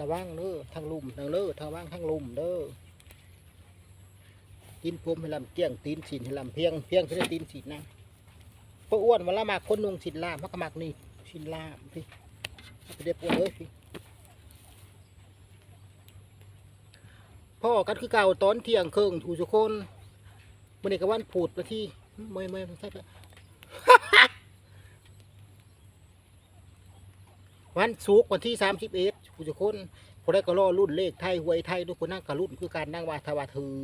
ระวังเด้อทางลุ่มทางเด้อทางว่างทางลุ่มเด้อตีนผมให้ลำเกี้ยงตีนสินให้ลำเพียงเพียงจะได้ตีนสินนะพวกอ้วนเวลามาคนนุงสินลามเขาก็มักนี่สินลาพี่ไปเด็บอ้วนเลยพี่พ่อกันคือเก่าตอนเที่ยงเครึ่งถูกทุคนมื่อนี้ก็วันผูดไปที่ไม่ไม่ไม่ใช่ปะวันศุกวันที่สามสิบเอ็ด ผู้ทุกคนผู้ได้ก็รอรุ่นเลขไทยหวยไทยทุกคนนั่งกระรุ่นคือการนั่งวาทวาถือ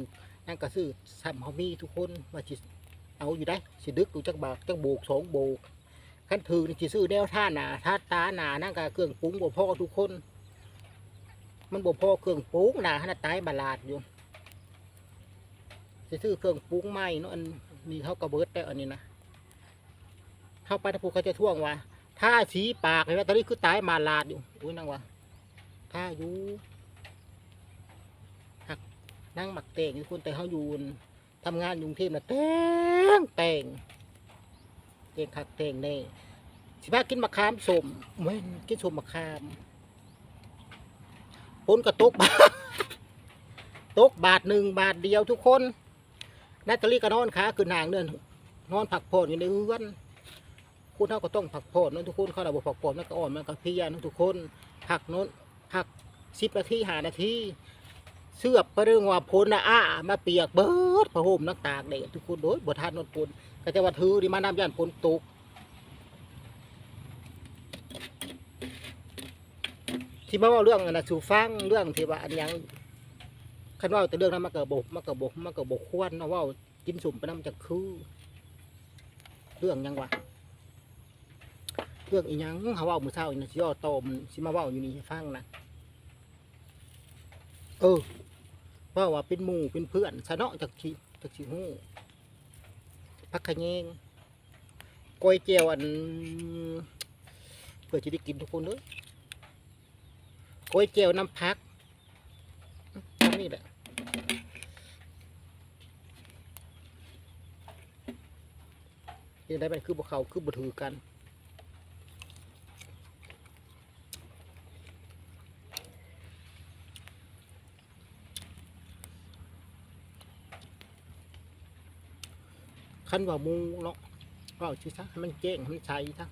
นั่งกระซื้อซ้ำเขามีทุกคนว่าจิเอาอยู่ได้สิดึกดูจักบากจักโบกสองโบกขั้นถือนี่สิซื้อแนวท่าหนาท่าตาหนานั่งกับเครื่องปรุงบ่พ่อทุกคน มันบ่พ่อเครื่องปรุงหนาขนาดตายบาลาดอยู่สิซื้อเครื่องปรุงใหม่เนาะอันนี้เขากระเบิดแต่อันนี้นะเข้าไปถ้าผู้เขาจะท่วงว่าถ้าสีปากเห็นไหมตอนนี้คือตายมาลาดอยู่อุ้ยนั่งวะ ถ้าอยู่หักนั่งหมักแต่งอยู่คนแต่เขาอยู่ทำงานยุงเทพนะแต่งแต่งแต่งคักแต่งแน่สิบ้ากินมะขามสมเว้นกินสมมะขามผลกระตกบาทตกบาทหนึ่งบาทเดียวทุกคนนาตาลีก็นอนขาขึ้นางเนินนอนผักผ่อนอยู่ในเรือนคุณเท่าก็ต้องผักผ่อนนะทุกคนเขาเราบอกผักผ่อนมันก็อ่อนมันก็เพียนะทุกคนผักโน้น ผักสิบนาทีหานาทีเสือบก็เรื่องว่าพลนะอ้ามาเปียกเบิดผ้าห่มนักตากเด็กทุกคนโดยบทานนนพลก็จะว่าถือดีมาน้ำยันพลตกที่มาว่าเรื่องอันนะสูฟังเรื่องที่ว่าอันยังคันว่าแต่เรื่องนั้นมาเกิดบกมาเกิดบกมาเกิดบกควรเนะว่ากินสุ่มไปน้ำจากคือเรื่องยังวะเรื่องอีหยังเขาว่ามือเช้านี่นะย่อโตมนสิมาว่าอยู่นี่ฟังนะ เออว่าว่าเป็นหมู่เป็นเพื่อนสะเนาะจากชีจากชีหู้พักขะแยงกล้วยเจียวอันเพื่อจะได้กินทุกคนเลยกล้วยเจียวน้ำพักนี่แหละยังได้ไปคือบ่เขาคือบ่ถือกัน คันว่ามูเนาะก็เอาชื่อซะให้มันแจ้งมันใช้ซะ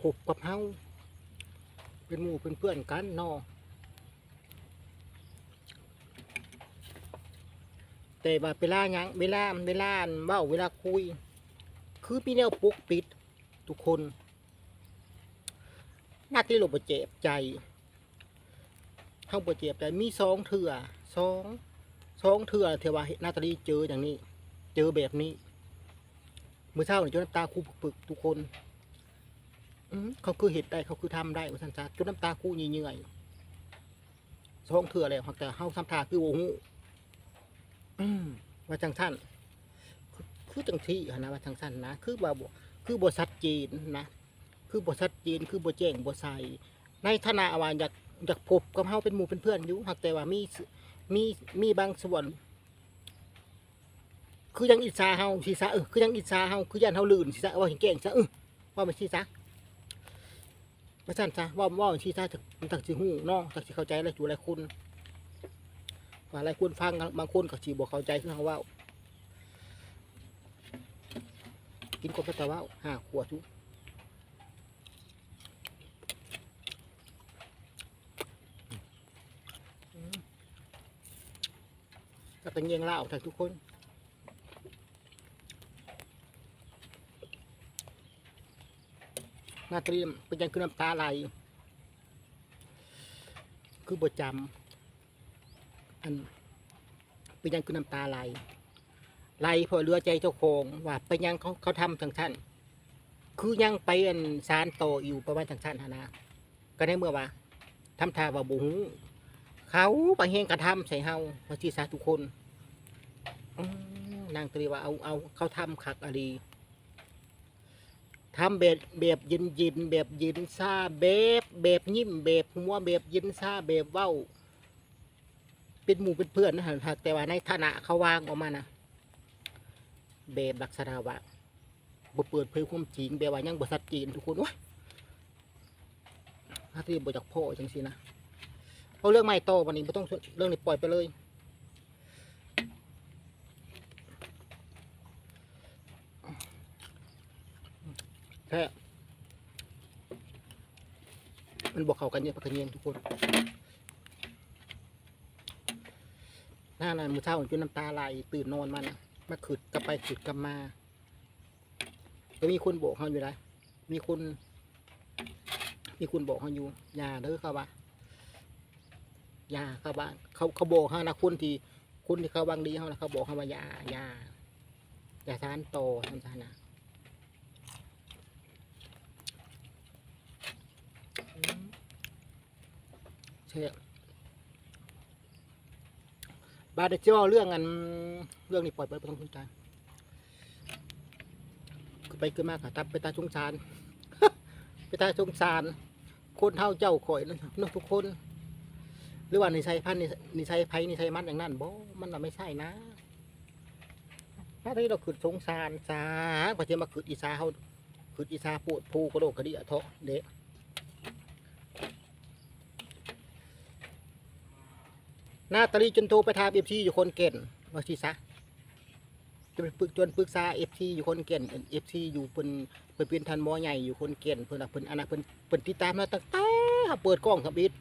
พบกับเฮาเป็นหมู่เป็นเพื่อนกันเนาะแต่ว่าเวลายังเวลาเวลาเว้าเวลาคุย คือมีแนวปุกปิด ทุกคนน่าที่เราบ่เจ็บใจ เข้าบทเจ็บแต่มีสองเถื่อสองสองเถื่อเทว่านาตาลีเจออย่างนี้ เจอแบบนี้เมื่อเช้าเนี่ยจนน้ำตาคู่ปึกทุกคนเขาคือเห็ดได้เขาคือทำได้ว่าสันจ้าจนน้ำตาคู่เยื่อยๆสองเถื่อแล้วแต่เฮาทำทาคือโอ้โหมว่าจังท่านคือคือจังที่นะว่าจังท่านนะคือว่าบคือบชัดเจนนะคือบชัดเจนคือบแจ้งบใสในฐานะว่าอยาก อยากพบกับเฮาเป็นหมู่เป็นเพื่อนอยู่หากแต่ว่ามีมีมีบางส่วน คือยังอิจฉาเฮาสิซะเออคือยังอิจฉาเฮาคือยันเฮาลื่นสิซะว่าเห็นแก่งซะเออว่ามันสิซะว่าซั่นซะว่าว่าสิซะจักจักสิฮู้เนาะจักสิเข้าใจแล้วอยู่หลายคนว่าหลายคนฟังบางคนก็สิบ่เข้าใจคือเฮาว้ากินกบแต่ว่าห้าขวดทุก ก็เป็นเงียงเล่าทั้งทุกคนนาเตรียมเป็นยังคือน้ำตาไหลคือบทจำอันเป็นยังคือน้ำตาไหลไหลพอเรือใจเจ้าของว่าเป็นยังเขาเขาทำทางท่าน คือยังไปอันสารโตอยู่ประมาณทางท่านนนะก็ได้เมื่อว่าทำทาว่าบุหู เขาไปเฮงกระทำใส่เฮาว่าที่สาทุกคนนางตรีว่าเอาเอาเขาทำขักอะไรทำแบบแบบยินยินแบบยินซาแบบแบบยิ้มแบบหัวแบบยินซาแบบเว้า เป็นหมู่เป็นเพื่อนนะฮะแต่ว่าในฐานะเขาวางออกมานะแบบลักษณะว่าบเปิดเผยความจริงแบบว่ายังบ่ชัดเจนทุกคนโอ้ยถ้าที่บ่จากพ่อจังซี่นะ เอาเรื่องใหม่ต่อวันนี้บ่ต้องเรื่องนี้ปล่อยไปเลยแค่มันบอกเขากันเยอะปะกันเย็นทุกคนหน้านั้นมือเช้าจนน้ำตาไหลตื่นนอนมานะมาขืดกลับไปขืดกลับมา ก็มีคนบอกเขาอยู่นะมีคน มีคนบอกเขาอยู่อย่าเด้อครับว่า ยาครับว่าเขาเขาบอกเขานะคนที่คนที่เขาบางดีเขานะเขาบอกเขาว่าอย่าอย่าอย่าทานโตท่านนะใช่บาดเจ้าเรื่องอันเรื่องนี้ปล่อยไปไม่ต้องสนใจไปขึ้นมากะตับไปตาสงสารไปตาสงสารคนเท่าเจ้าข่อยนั่นทุกคน หรือว่านิสัยพันธุ์นิสัยไผ่นิสัยมันอย่างนั้นบ่มันน่ะไม่ใช่นะถ้าที่เราขืดสงสารสาประมาขืดอีสาเขาขืดอีสาปวดภูกระโดดกระดิ่อะเทาะเด็กหน้าตาลีจนโทรไปทาเอฟซีอยู่คนเก่นว่าสิซะจนปรึกจนปรึกษาเอฟซีอยู่คนเก่นเอฟซีอยู่เพิ่นเพิ่นเป็นทันมอใหญ่อยู่คนเก่นเพิ่นน่ะเพิ่อนอนนั้นเพิ่อนเพิ่อนติดตามมาตั้งแต่เปิดกล้องครับอิด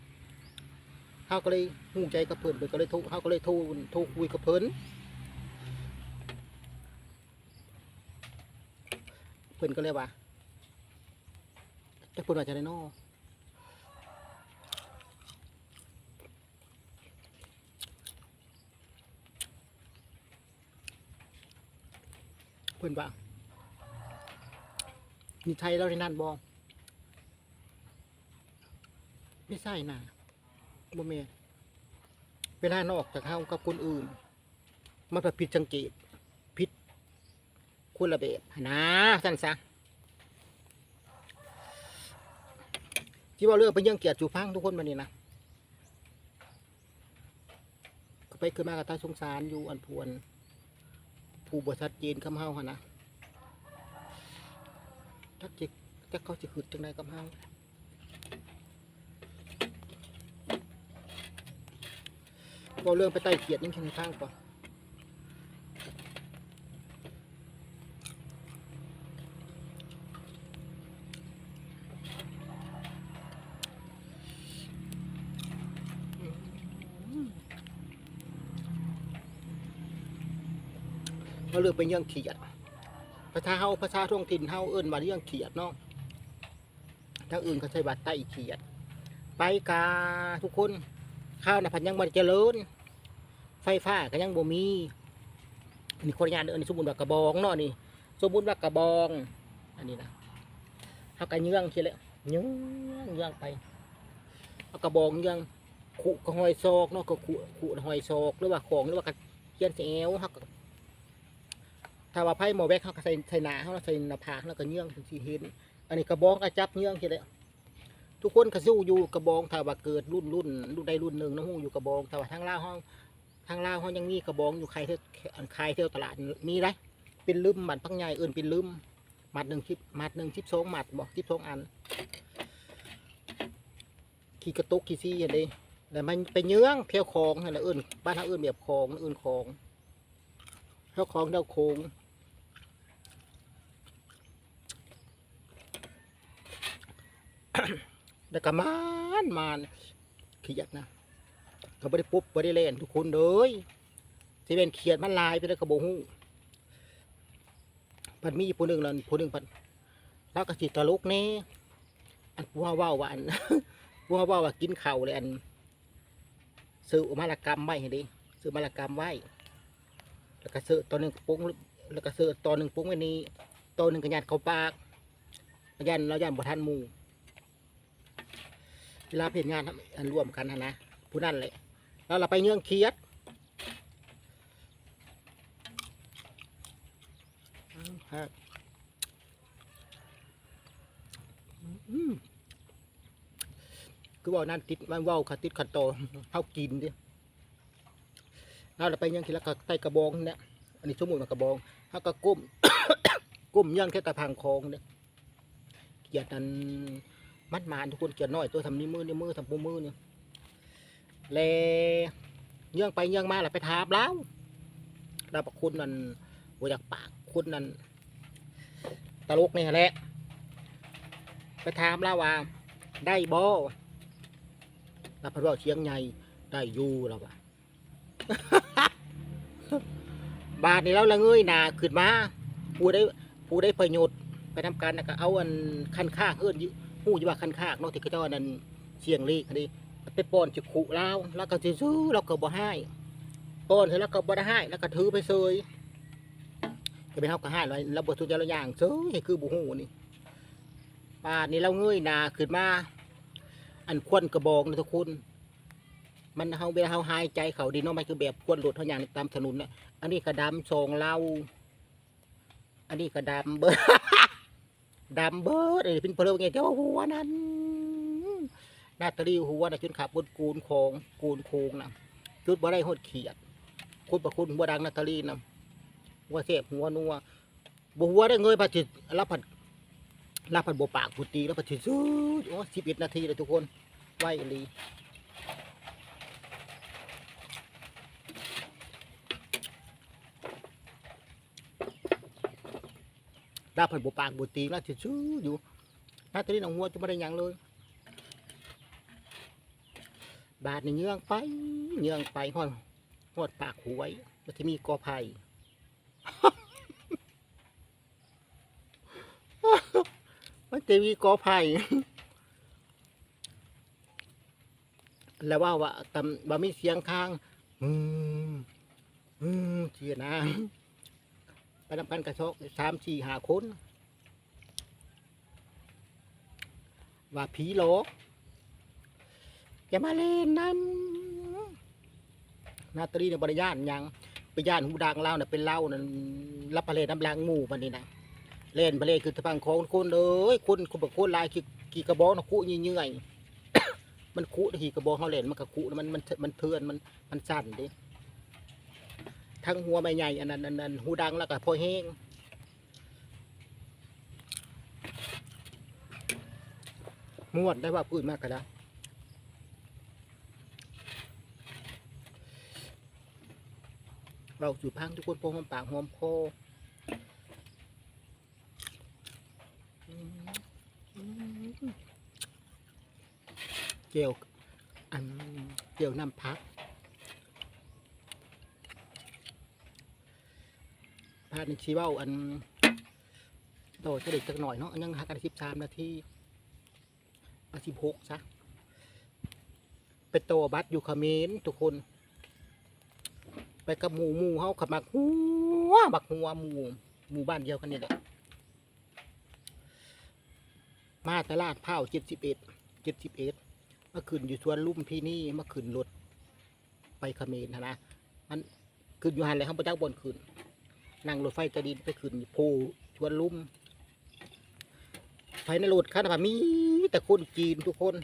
เฮาก็เลยฮู้ใจกับเพิ่นเพิ่นก็เลยโทรเฮาก็เลยโทรโทรคุยกับเพิ่นเพิ่นก็เลยว่าจะเพิ่นว่าจะได้นอเพิ่นว่ามีไทยเราในนั่นบ่ไม่ใช่น่ะ บ่แม่นเวลานอกจากเฮากับคนอื่น มันก็ผิดสังเกตผิดคนละแบบหั้นะสั่นซะที่ว่าเรื่องเป็นเรื่องเกียรติจูพังทุกคนมานี่นะไปขึ้นมากับตาสงสารอยู่อันพวน ผู้บริษัทจีนคำเฮาหนนะจักจิจักเขาจะขึ้นจังไดคำเฮา ก็เรื่องไปไต่เกียรติยังแค่ในทางก่อนก็เรื่องเป็นเรื่องเขียดภาษาเฮาภาษาท้องถิ่นเฮาเอิ้นว่าเรื่องเขียดเนาะทางอื่นเขาใช้ว่าไต่เขียด ไปกาทุกคน ข้าวนะพันยังบ่ได้เจริญไฟฟ้าก็ยังบ่มีอันนี้คนละอยางเออันนี้สมมุติว่ากระบองเนาะนี่สมมุติว่ากระบอง อันนี้นะเฮาก็เยื่องทีละเยื่องเยื่องไปเอากระบองเยื่องขุกระหอยซอกเนาะก็ขุขุหอยซอกหรือว่าของหรือว่ากระเทียนเสียวเฮาก็ถ้าว่าไพ่หมอแวกเฮาก็ใส่ใส่หนาเฮาใส่หน้าผากแล้วก็เยื่องถึงสิเห็นอันนี้กระบองก็จับเยื่องทีละ ทุกคนก็สู้อยู่กระบองถ้าว่าเกิดรุ่นรุ่นรุ่นใดรุ่นหนึ่งนะฮู้อยู่กระบองถ้าว่าทางล่าวเฮาทางล่าวเขายังมีกระบองอยู่ใครเที่ยวอันใครเที่ยวตลาดมีไรเป็นลืมหมัดพังใหญ่เอื่นเป็นลืมหมัดหนึ่งชิปหมัดหนึ่งชิปสองหมัดบอกชิปสองอันขี่กระตุกขี่ซี่อย่างนี้แต่มันไปเยื้องเที่ยวคลองอะไรเอื่นบ้านเขาเอื่นแบบคลองเอื่นคลองเที่ยวคลองเที่ยวโค้ง แล้วก็มานมานขี้ยัดนะเขาไม่ได้ปุ๊บไม่ได้เล่นทุกคนเลยที่เป็นเขียดมันลายไปแล้วกระโบหูพันมีผู้หนึ่งแล้วผู้หนึ่งพันแล้วก็จิตตลกแน่อันผู้ว่าว่าว่าอันผู้ว่าว่าว่ากินเข่าเลยอันซื้อมารกรรมไว้เห็นดิซื้อมารกรรมไว้แล้วก็ซื้อตอนหนึ่งปุ้งแล้วก็ซื้อตอนหนึ่งปุ้งไว้นี้ตอนหนึ่งกระยันเขาปากยันแล้วยันบ่ทันมู เวลาเห็นงานอันร่วมกันนะนะผู้นั่นเลยแล้วเราไปเงื่องเคียดฮะคือว่านั่นติดมันว้าวขัดติดขัดโตเขากินดิแล้วเราไปเงื่องเคียดแล้วก็ใต้กระบองเนี่ยอันนี้สมมติว่ากระบองเขาก็ก้มก้ม ก้มย่างแค่ตะพังคองเนี่ยเกียดนั้น มัดมานทุกคนเกียดน้อยตัวทำนิ้วมือนิ้วมือทำปูมือเนี่ยแลเยื่องไปเยื่องมาแหละไปถามแล้วเราประคุณนั่นหัวจากปากคุณนั่นตลกนี่แหละ ไปถามแล้วว่า ได้บ่เราพัดว่าเชียงใหญ่ได้อยู่แล้วว่าบาทนี้แล้วละเงยหนาขึ้นมาผู้ได้ผู้ได้ประโยชน์ไปทำการนะก็เอาอันคันค่าเอื้อนยี่ ผู้อยู่ว่าคันคากเนอกที่เขาเจ้านั้นเสียงเลขอันนี้ไปป้อนจุขุแล้วแล้วก็สิซื้อเราก็บ่ให้ป้อนเสร็จแล้วก็บ่ได้ให้แล้วก็ถือไปเซยก็ไปเฮาก็ให้เลยแล้วบ่ทุกอย่างละอย่างซยให้คือบ่ฮู้นี่บานี้เราเงยหนาขึ้นมาอันควนกระบอกนะทุกคนมันเฮาเวลาเฮาหายใจเขาดีเนาะมันคือแบบควนหลุดเท่าอย่างตามถนนน่ะอันนี้ก็ดำสองเล่าอันนี้ก็ดำเบิด ดำเบิดเอ้ยเป็นเพลิงไงเจ้าหัวนั้นนาตาลีหัวนะจนขับบนกูนโคงกูนโคงนะจุดบ่ได้หดเขียดคุณประคุณหัวดังนาตาลีนะหัวเสพหัวนัวบหัวได้เงยผัดจิตรับผัดรับผัดบปากพุตีแล้วผัดจิตซื้อโอ้สิบเอ็ดนาทีเลยทุกคนไหวอี หลีดาผันบุปากบุตีน่าจะชื่ออยู่น่าจะได้หนังหัวจะไม่ได้หยังเลย บาทนี่เงื่องไปเงื่องไปหอดหอดปากหวยมันจะมีกอไผ่มันจะมีกอไผ่แล้วว่าว่าตำว่มีเสียงข้างอืมอืมเชียนะ ไปทำกันกระชกสามสี่หาคน ว่าผีหลอกอย่ามาเล่นน้ำนาตรีในบริยานยังไปย่านหูดังเล่าเนี่ยเป็นเล่านั่นรับพะเลน้ำลางหมู่มันนี่นะเล่นพะเลคือทะพังของคนเอ้ยคนคนแบบคนลายขี่ขี่กระบอกนะคุยี่เงื่อยมันคุขี่กระบอกเขาเล่นมันกระคุมันมันมันเทือนมันมันสั่นดิ ทั้งหัวใบใหญ่อันนั้นอันนั้นหูดังแล้วก็พอแห้งมวนได้ว่าพูดมากกันแล้วเราสู่พังทุกคนโพหอมปากหอมคอเจียวอันเจียวน้ำพัก พาดในชีว่าอันโตจะเด็กจักหน่อยเนาะอันยังหากันสิบสามนาทีอาสิบหกซะไปโตบัตอยู่เขมรทุกคน ไปกับหมูหมูเฮาขับมักหัวบักหัวหมูหมู่บ้านเดียวกันนี่แหละมาตลาดเผาเจ็ดสิบเอ็ดเจ็ดสิบเอ็ดมาขึ้นอยู่สวนลุ่มพี่นี่มาขึ้นรถไปขมรนะนะมันขึ้นอยู่หันเลยข้างพระเจ้าบนขึ้น นั่งรถไฟกระดินไปขึ้นโพชวนลุ่มไฟในรถคันว่ามีแต่คนจีนทุกคน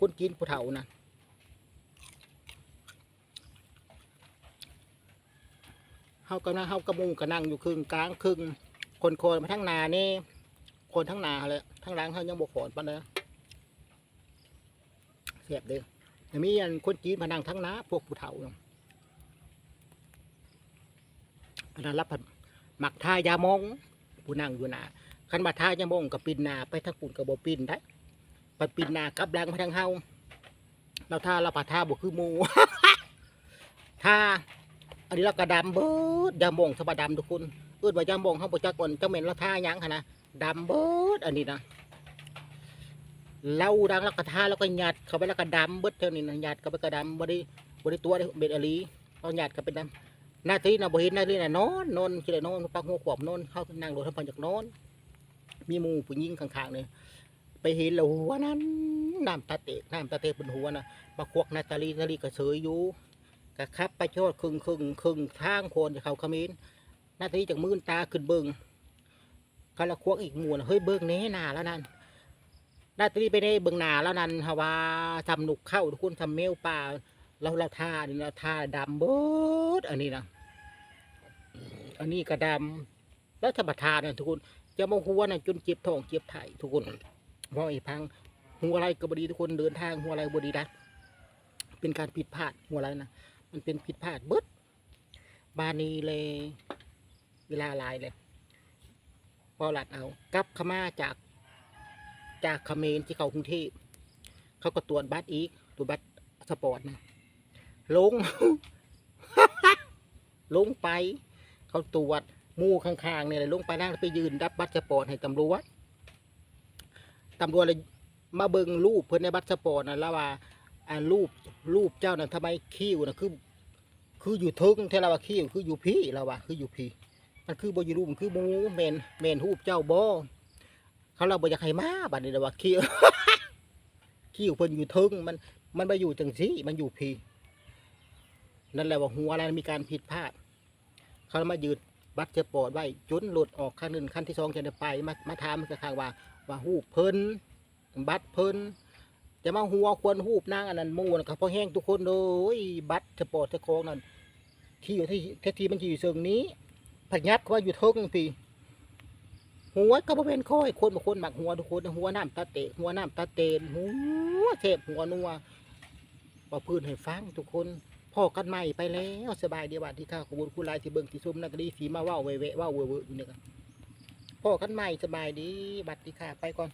คนจีนผู้เฒ่านะเฮากำลังเฮากระมุงกระนั่งอยู่ครึ่งกลางครึ่งคนโคนมาทั้งนานี่คนทั้งนาเลยทั้งหล้างเขายังบกขอนปานนะเสียบเด้อยังมีอันคนจีนมานั่งทั้งนาพวกผู้เฒ่าเนาะ อันนั้นรับผัดหมักทายามองผู้นั่งอยู่หนาคันมาทายามองกับปินนาไปทางปุ่นกับบ่ปินได้ไปปินนากลับแรงไปทางเฮาเราท่าเราผัดท่าบ่คือมูท่าอันนี้เรากระดำเบิดยามองสบายดำทุกคนเอื้อว่ายามองเขาบ่จักก่อนเจ้าเหม็นเราท่าหยังค่ะนะดำเบิดอันนี้นะเราดังแล้วก็ท่าแล้วก็หยัดเข้าไปแล้วก็ดำเบิดเท่านี้นะหยัดเข้าไปก็ดำบ่ได้บ่ได้ตัวได้เบ็ดอหลีเอาหยัดเข้าไปดำ หน้าที่นะบ่เห็นหน้าที่นะนอนนอนคิดได้นอนปักหัวขวบนอนเข้านั่งรถทำพันจากนอน มีหมูผู้หญิงข้างๆเนี่ยไปเห็นแล้วหัวนั้นน้ำตาเตะน้ำตาเตะบนหัวนะมาควักนาตาลีนาตาลีก็เฉยอยู่ก็ขับไปชดครึ่งครึ่งครึ่งทางคนจะเขาขมิ้นนาตีจากมือตาขึ้นเบิงก็ละควักอีกหมู่นเฮ้ยเบิงแน่หนาแล้วนั่นนาตาลีไปได้เบิงหนาแล้วนั่นฮาวาทำหนุกเข้าทุกคนทำเมลป่า เราเราทานี่เราทาดำเบิดอันนี้นะอันนี้ก็ดำแล้วธรรมทานนะทุกคนจะมาหัวนะจนเจ็บท้องเจ็บไถ่ทุกคนเพราะไอ้พังหัวอะไรก็บดีทุกคนเดินทางหัวอะไรบดีนะเป็นการผิดพลาดหัวอะไรนะมันเป็นผิดพลาดเบิดบานีเลยเวลาลายเลยพอหลัดเอากลับขมาจาก จากเขมรที่เขากรุงเทพเขาก็ตรวจบัตรอีกตรวจบัตรสปอร์ตนะ ลง ลงไป เขาตรวจมู่ข้างๆเนี่ยเลยลงไปนั่งไปยืนรับบัตรสปอร์ตให้ตำรวจตำรวจเลยมาเบิงรูปเพื่อนในบัตรสปอร์ตนะแล้วว่าอ่ารูปรูปเจ้าน่ะทำไมคิ้วนะคือ คืออยู่ทึงเทาว่าคิ้วคืออยู่พี่เราว่าคืออยู่พี่มันคือบอยู่รูปมันคือมูเมนเมนรูปเจ้าบ่เขาเราบอยากให้มาบัดนี้เราว่าคิ้วคิ้วเพิ่นอยู่ทึงมันมันไปอยู่จังซี่มันอยู่พี่ นั่นแหละว่าหัวอะไรมีการผิดพลาด เขามายืดบัตรเจปอดไว้จนหลุดออกขั้นหนึ่งขั้นที่สองจะได้ไปมามาถามมันก็ข้างว่า ว่าหูเพิ่นบัตรเพิ่นจะมาหัวควรหูบนางอันนั้นมูนะครับพอแห้งทุกคนเลยบัตรเจปอดเจะคองนั่นที่อยู่ที่แท้ทีมันอยู่เชิงนี้ผัดยัดเขาว่าอยู่เทิงพี่หัวก็บ่เป็นค่อยคนบางคนหมักหัวทุกคนหัวน้ำตาเตะหัวน้ำตาเตนหัวเทพหัวนัวว่าพื้นให้ฟังทุกคน พ่อกันใหม่ไปแล้วสบายดีวันที่ข้าขบุญคุณลายที่เบิ่งที่ซุ่มนักดีสีมาว่าเวะเว่าเวออยู่เนี่ยครับพ่อกันใหม่สบายดีบัตรที่ข้าไปก่อน